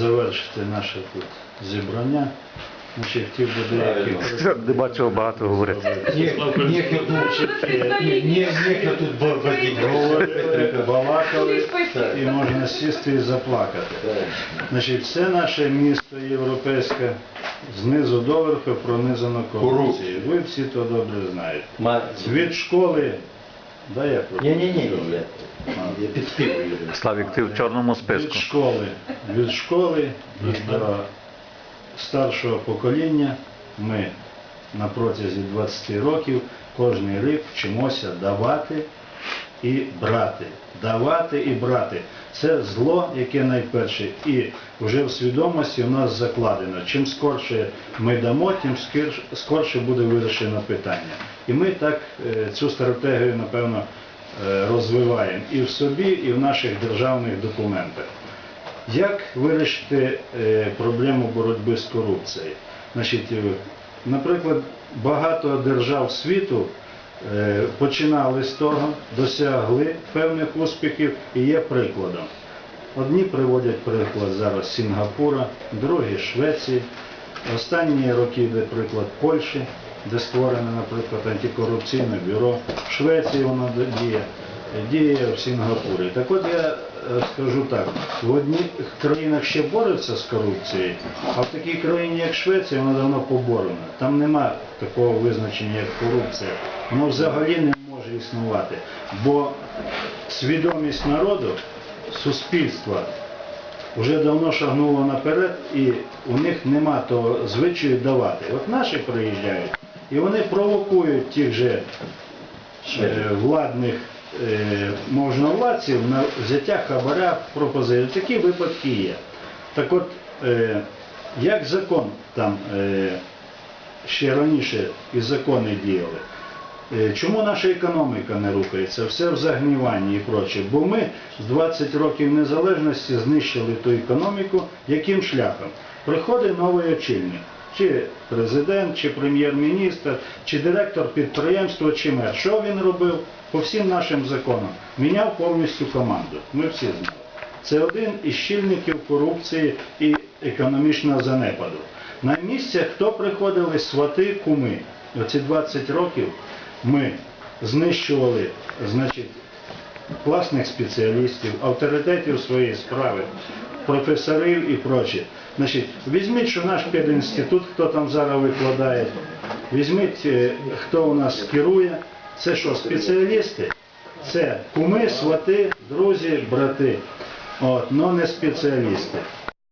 завершити наше тут зібрання. Значить, хотів би деякі Не бачив багато говорити. Нехер тут бардить, говорили, балакали, і можна сісти і заплакати. Значить, все наше місто європейське знизу до верху пронизано корупцією. Ви всі то добре знаєте. Від школи, да я Ні, ні, ні, ні, я підспівую. Славік, ти в чорному списку. від школи, від школи до старшого покоління ми на протязі 20 років кожен рік вчимося давати і брати. Давати і брати. Це зло, яке найперше, і вже в свідомості у нас закладено. Чим скорше ми дамо, тим скорше буде вирішено питання. І ми так е, цю стратегію, напевно, е, розвиваємо і в собі, і в наших державних документах. Як вирішити е, проблему боротьби з корупцією? Значить, наприклад, багато держав світу е, починали з того, досягли певних успіхів і є прикладом. Одні приводять приклад зараз Сінгапура, другі Швеції. Останні роки йде приклад Польщі, де створене, наприклад, антикорупційне бюро. В Швеції воно діє, діє в Сінгапурі. Так от я е, скажу так, в одних країнах ще борються з корупцією, а в такій країні, як Швеція, вона давно поборена. Там нема такого визначення, як корупція. Воно взагалі не може існувати. Бо свідомість народу, суспільства вже давно шагнуло наперед, і у них нема того звичаю давати. От наші приїжджають, і вони провокують тих же е, владних можновладців на взяття хабаря пропозиції. Такі випадки є. Так от, е, як закон там е, ще раніше і закони діяли, Е, Чому наша економіка не рухається? Все в загніванні і проче. Бо ми з 20 років незалежності знищили ту економіку. Яким шляхом? Приходить новий очільник. Чи президент, чи прем'єр-міністр, чи директор підприємства, чи мер. Що він робив? По всім нашим законам. Міняв повністю команду. Ми всі знаємо. Це один із щільників корупції і економічного занепаду. На місце хто приходили свати, куми. Оці 20 років ми знищували, значить, класних спеціалістів, авторитетів своєї справи, професорів і прочі. Значить, візьміть, що наш пединститут, хто там зараз викладає, візьміть, е, хто у нас керує. Це що, спеціалісти? Це куми, свати, друзі, брати. От, но не спеціалісти.